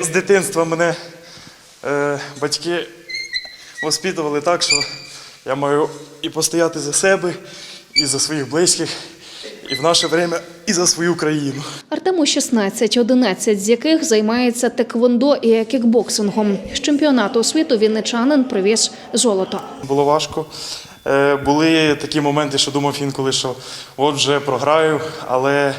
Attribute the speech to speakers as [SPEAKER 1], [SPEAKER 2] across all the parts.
[SPEAKER 1] З дитинства мене е, батьки воспитували так, що я маю і постояти за себе, і за своїх близьких, і в наше время, і за свою країну.
[SPEAKER 2] Артему 16, 11 з яких займається теквондо і кікбоксингом. З чемпіонату світу вінничанин привіз золото.
[SPEAKER 1] Було важко. Е, були такі моменти, що думав інколи, що от вже програю, але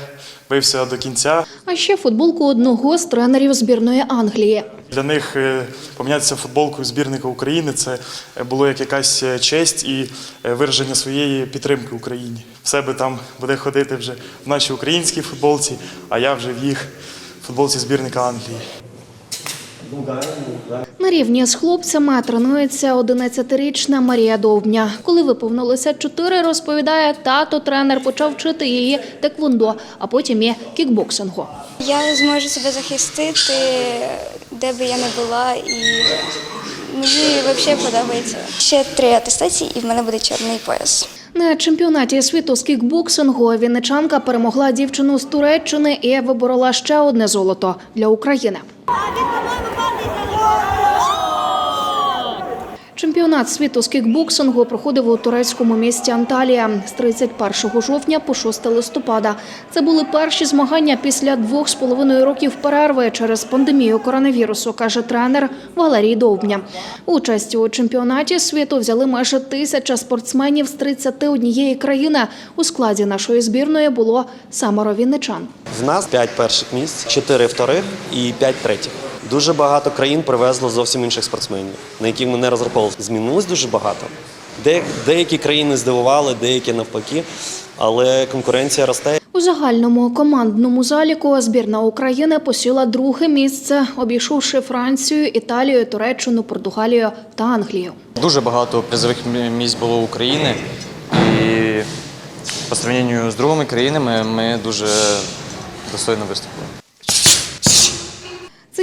[SPEAKER 1] бився до кінця.
[SPEAKER 2] А ще футболку одного з тренерів збірної Англії.
[SPEAKER 1] Для них е, помінятися футболкою збірника України це е, було як якась е, честь і вираження своєї підтримки Україні. В себе там буде ходити вже в нашій українській футболці, а я вже в їх футболці збірника Англії.
[SPEAKER 2] На рівні з хлопцями тренується 11-річна Марія Довбня. Коли виповнилося чотири, розповідає, тато тренер почав вчити її теквондо, а потім і кікбоксингу.
[SPEAKER 3] Я зможу себе захистити, де би я не була, і мені взагалі подобається. Ще три атестації, і в мене буде чорний пояс.
[SPEAKER 2] На чемпіонаті світу з кікбоксингу вінничанка перемогла дівчину з Туреччини і виборола ще одне золото для України. Чемпіонат світу з кікбоксингу проходив у турецькому місті Анталія з 31 жовтня по 6 листопада. Це були перші змагання після двох з половиною років перерви через пандемію коронавірусу, каже тренер Валерій Довбня. Участь у чемпіонаті світу взяли майже тисяча спортсменів з 31 країни. У складі нашої збірної було семеро вінничан.
[SPEAKER 4] В нас 5 перших місць, 4 вторих і 5 третіх. Дуже багато країн привезло зовсім інших спортсменів, на яких ми не розраховували. Змінилось дуже багато. Де- Деякі країни здивували, деякі навпаки, але конкуренція росте.
[SPEAKER 2] У загальному командному заліку збірна України посіла друге місце, обійшовши Францію, Італію, Туреччину, Португалію та Англію.
[SPEAKER 5] Дуже багато призових місць було України. І по сравненню з другими країнами ми дуже достойно виступили.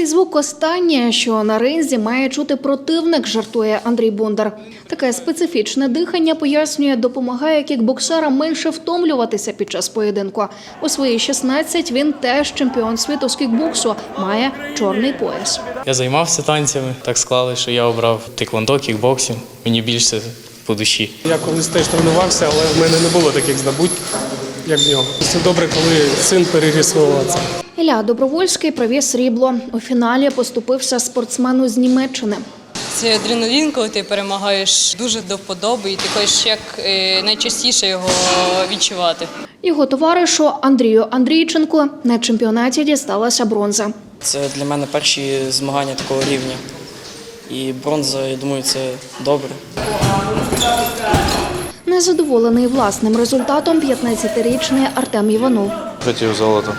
[SPEAKER 2] Цей звук останнє, що на ринзі має чути противник, жартує Андрій Бондар. Таке специфічне дихання пояснює, допомагає кікбоксерам менше втомлюватися під час поєдинку. У свої 16 він теж чемпіон світу з кікбоксу, має чорний пояс.
[SPEAKER 6] Я займався танцями, так склали, що я обрав тиквондо, кікбоксинг. Мені більше по душі.
[SPEAKER 7] Я колись теж тренувався, але в мене не було таких здобуть, як в нього. Це добре, коли син переріс свого отця.
[SPEAKER 2] Ілля Добровольський привіз срібло. У фіналі поступився спортсмену з Німеччини.
[SPEAKER 8] Це адреналін, коли ти перемагаєш дуже до вподоби, і ти хочеш як е, найчастіше його відчувати.
[SPEAKER 2] Його товаришу Андрію Андрійченку на чемпіонаті дісталася бронза.
[SPEAKER 9] Це для мене перші змагання такого рівня. І бронза, я думаю, це добре.
[SPEAKER 2] Незадоволений власним результатом 15-річний Артем Іванов.
[SPEAKER 10] Хотів золото.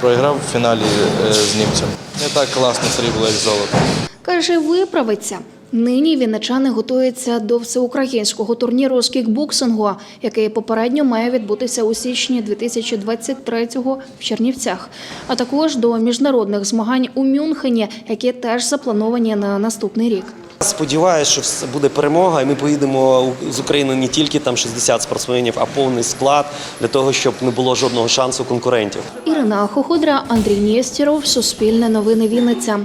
[SPEAKER 10] Проіграв в фіналі е, з німцем. Не так класно срібло, як золото.
[SPEAKER 2] Каже, виправиться. Нині вінничани готуються до всеукраїнського турніру з кікбоксингу, який попередньо має відбутися у січні 2023-го в Чернівцях, а також до міжнародних змагань у Мюнхені, які теж заплановані на наступний рік.
[SPEAKER 4] Сподіваюся, що буде перемога, і ми поїдемо з України не тільки там 60 спортсменів, а повний склад для того, щоб не було жодного шансу конкурентів.
[SPEAKER 2] Ірина Хоходра, Андрій Нєстіров, Суспільне новини Вінниця.